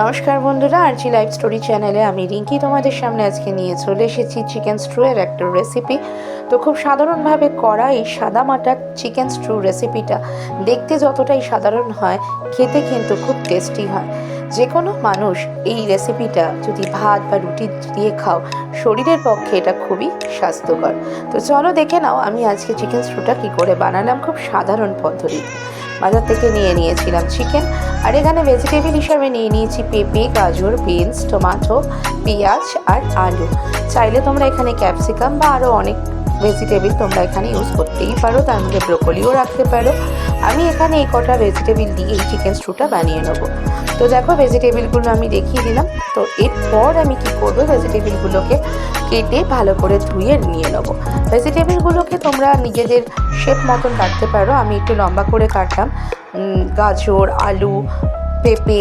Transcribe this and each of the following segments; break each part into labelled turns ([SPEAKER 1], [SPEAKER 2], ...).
[SPEAKER 1] নমস্কার বন্ধুরা, আরজি live story চ্যানেলে আমি রিঙ্কি তোমাদের সামনে আজকে নিয়ে চলে এসেছি চিকেন স্ট্রুয়ের একটা রেসিপি তো খুব সাধারণভাবে করা এই সাদা মাটা চিকেন স্ট্রু রেসিপিটা দেখতে যতটাই সাধারণ হয়, খেতে কিন্তু খুব টেস্টি হয়। যে কোনো মানুষ এই রেসিপিটা যদি ভাত বা রুটি দিয়ে খাও, শরীরের পক্ষে এটা খুবই স্বাস্থ্যকর। তো চলো দেখে নাও আমি আজকে চিকেন স্ট্রুটা কী করে বানালাম খুব সাধারণ পদ্ধতিতে। বাজার থেকে নিয়ে নিয়েছিলাম চিকেন আর এখানে ভেজিটেবিল হিসাবে নিয়ে নিয়েছি পেঁপে, গাজর বিনস টমাটো পেঁয়াজ আর আলু। চাইলে তোমরা এখানে ক্যাপসিকাম বা আরও অনেক ভেজিটেবিল তোমরা এখানে ইউজ করতেই পারো। তার মধ্যে ব্রোকলিও রাখতে পারো। আমি এখানে এই কটা ভেজিটেবিল দিয়ে এই চিকেন স্টুটা বানিয়ে নেব। তো দেখো ভেজিটেবিলগুলো আমি দেখিয়ে দিলাম। তো এরপর আমি কি করব? ভেজিটেবিলগুলোকে কেটে ভালো করে ধুয়ে নিয়ে নেব। ভেজিটেবিলগুলোকে তোমরা নিজেদের শেপ মতন কাটতে পারো। আমি একটু লম্বা করে কাটলাম। গাজর, আলু পেঁপে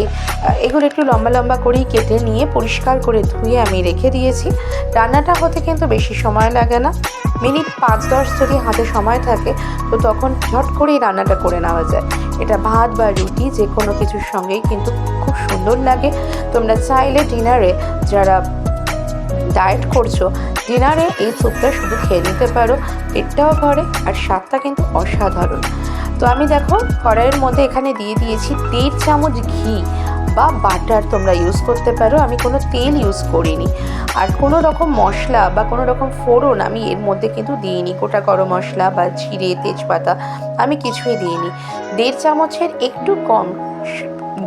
[SPEAKER 1] এগুলো একটু লম্বা লম্বা করেই কেটে নিয়ে পরিষ্কার করে ধুয়ে আমি রেখে দিয়েছি। রান্নাটা হতে কিন্তু বেশি সময় লাগে না। মিনিট পাঁচ দশ যদি হাতে সময় থাকে, তো তখন ঝট করেই রান্নাটা করে নেওয়া যায়। এটা ভাত বা রুটি যে কোনো কিছুর সঙ্গেই কিন্তু খুব সুন্দর লাগে। তোমরা চাইলে ডিনারে যারা ডায়েট করছ, ডিনারে এই স্যুপটা শুধু খেয়ে নিতে পারো। পেটটাও ভরে আর স্বাদটা কিন্তু অসাধারণ। তো আমি দেখো কড়াইয়ের মধ্যে এখানে দিয়ে দিয়েছি দেড় চামচ ঘি বা বাটার তোমরা ইউজ করতে পারো। আমি কোনো তেল ইউজ করিনি। আর কোনো রকম মশলা বা কোনো রকম ফোড়ন আমি এর মধ্যে কিন্তু দিইনি। গোটা গরম মশলা বা জিরে, তেজপাতা আমি কিছুই দিইনি। দেড় চামচের একটু কম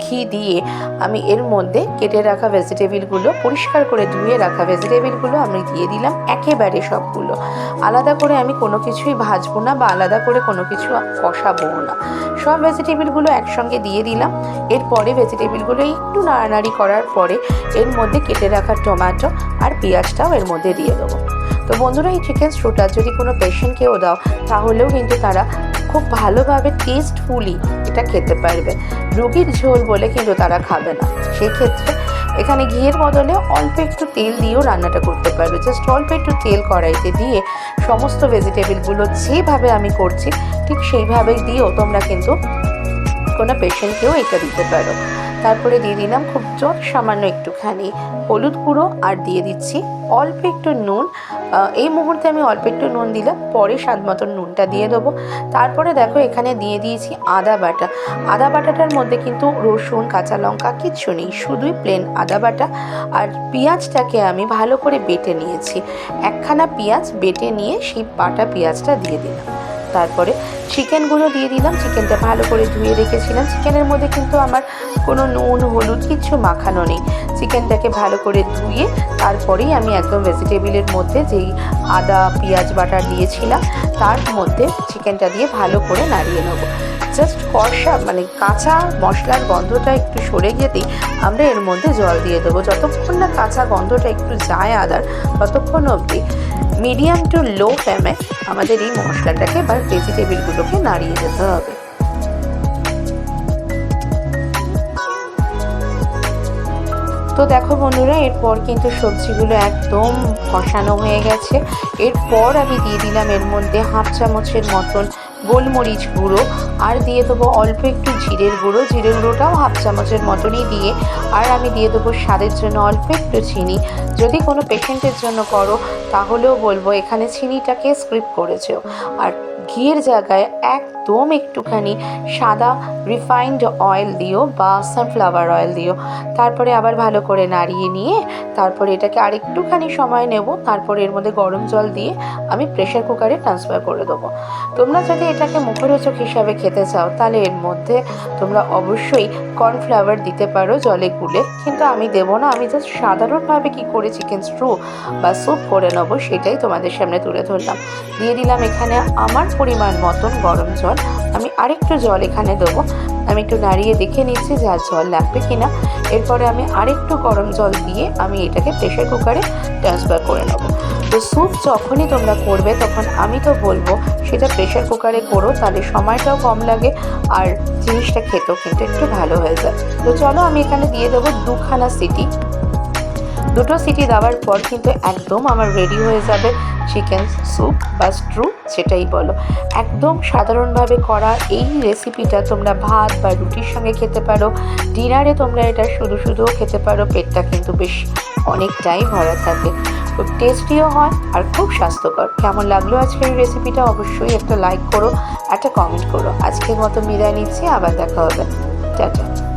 [SPEAKER 1] ঘি দিয়ে আমি এর মধ্যে কেটে রাখা ভেজিটেবিলগুলো পরিষ্কার করে ধুয়ে রাখা ভেজিটেবিলগুলো আমি দিয়ে দিলাম একেবারে সবগুলো। আলাদা করে আমি কোনো কিছুই ভাজবো না বা আলাদা করে কোনো কিছু কষাবো না। সব ভেজিটেবিলগুলো একসঙ্গে দিয়ে দিলাম। এরপরে ভেজিটেবিলগুলো একটু নাড়ানাড়ি করার পরে এর মধ্যে কেটে রাখা টমেটো আর পেঁয়াজটাও এর মধ্যে দিয়ে দেবো। তো বন্ধুরা, এই চিকেন স্টুটা যদি কোনো পেশেন্টকেও দাও, তাহলেও কিন্তু তারা খুব ভালোভাবে টেস্টফুলি এটা খেতে পারবে। রুগীর ঝোল বলে কিন্তু তারা খাবে না। সেক্ষেত্রে এখানে ঘিয়ের বদলে অল্প একটু তেল দিয়েও রান্নাটা করতে পারবে। জাস্ট অল্প একটু তেল কড়াইতে দিয়ে সমস্ত ভেজিটেবলগুলো যেভাবে আমি করছি, ঠিক সেইভাবেই দিয়েও তোমরা কিন্তু কোনো পেশেন্টকেও এটা দিতে পারো। তারপরে দিয়ে দিলাম খুব যত সামান্য একটুখানি হলুদ গুঁড়ো আর দিয়ে দিচ্ছি অল্প একটু নুন। এই মুহূর্তে আমি অল্প একটু নুন দিলাম, পরে স্বাদ মতন নুনটা দিয়ে দেবো। তারপরে দেখো এখানে দিয়ে দিয়েছি আদা বাটা। আদা বাটাটার মধ্যে কিন্তু রসুন, কাঁচা লঙ্কা কিচ্ছু নেই, শুধুই প্লেন আদা বাটা। আর পেঁয়াজটাকে আমি ভালো করে বেটে নিয়েছি। একখানা পেঁয়াজ বেটে নিয়ে সেই বাটা পেঁয়াজটা দিয়ে দিলাম। তারপরে চিকেনগুলো দিয়ে দিলাম চিকেনটা ভালো করে ধুয়ে রেখেছিলাম। চিকেনের মধ্যে কিন্তু আমার কোনো নুন, হলুদ কিছু মাখানো নেই। চিকেনটাকে ভালো করে ধুয়ে তারপরেই আমি একদম ভেজিটেবিলের মধ্যে যেই আদা, পেঁয়াজ বাটার দিয়েছিলাম, তার মধ্যে চিকেনটা দিয়ে ভালো করে নাড়িয়ে নেব। জাস্ট কষা মানে কাঁচা মশলার গন্ধটা একটু সরে যেতেই আমরা এর মধ্যে জল দিয়ে দেবো। যতক্ষণ না কাঁচা গন্ধটা একটু যায় আদার, ততক্ষণ অবধি মিডিয়াম টু লো ফ্লেমে আমাদের এই মশলাটাকে বা ভেজিটেবিলগুলোকে নাড়িয়ে যেতে হবে। তো দেখো বন্ধুরা, এরপর কিন্তু সবজিগুলো একদম কষানো হয়ে গেছে। এরপর আমি দিয়ে দিলাম এর মধ্যে হাফ চামচের মতন গোলমরিচ গুঁড়ো, আর দিয়ে দেবো অল্প একটু জিরের গুঁড়ো। জিরের গুঁড়োটাও হাফ চামচের মতনই দিয়ে, আর আমি দিয়ে দেবো স্বাদের জন্য অল্প একটু চিনি। যদি কোনো পেশেন্টের জন্য করো, তাহলেও বলব এখানে চিনিটাকে স্ক্রিপ করেছ। আর ঘিয়ের জায়গায় একদম একটুখানি সাদা রিফাইন্ড অয়েল দিও বা সানফ্লাওয়ার অয়েল দিও। তারপরে আবার ভালো করে নাড়িয়ে নিয়ে, তারপরে এটাকে আরেকটুখানি সময় নেব, তারপরে এর মধ্যে গরম জল দিয়ে আমি প্রেশার কুকারে ট্রান্সফার করে দেবো। তোমরা যদি এটাকে মুখরোচক হিসাবে খেতে চাও, তাহলে এর মধ্যে তোমরা অবশ্যই কর্নফ্লাওয়ার দিতে পারো জলে গুলে। কিন্তু আমি দেব না, আমি জাস্ট সাধারণভাবে কি করে চিকেন স্ট্রু বা স্যুপ করে নেব সেটাই তোমাদের সামনে তুলে ধরলাম। দিয়ে দিলাম এখানে আমার পরিমাণ মতন গরম জল। আমি আরেকটু জল এখানে দেবো। আমি একটু নাড়িয়ে দেখে নিচ্ছি যে আর জল লাগবে কিনা। এরপরে আমি আরেকটু গরম জল দিয়ে আমি এটাকে প্রেশার কুকারে ট্রান্সফার করে নেব। তো স্যুপ যখনই তোমরা করবে, তখন আমি তো বলব, সেটা প্রেশার কুকারে করো, তাহলে সময়টাও কম লাগে আর জিনিসটা খেতেও কিন্তু একটু ভালো হয়ে যায়। তো চলো আমি এখানে দিয়ে দেবো দুখানা সিটি। দুটো সিটি দেওয়ার পর কিন্তু একদম আমার রেডি হয়ে যাবে চিকেন স্যুপ বা স্ট্রু যেটাই বলো। একদম সাধারণভাবে করা এই রেসিপিটা তোমরা ভাত বা রুটির সঙ্গে খেতে পারো। ডিনারে তোমরা এটা শুধু শুধুও খেতে পারো, পেটটা কিন্তু বেশ অনেকটাই ভরা থাকে। খুব টেস্টিও হয় আর খুব স্বাস্থ্যকর। কেমন লাগল আজকের এই রেসিপিটা অবশ্যই একটা লাইক করো, একটা কমেন্ট করো। আজকের মতো বিদায় নিচ্ছি, আবার দেখা হবে। টাটা।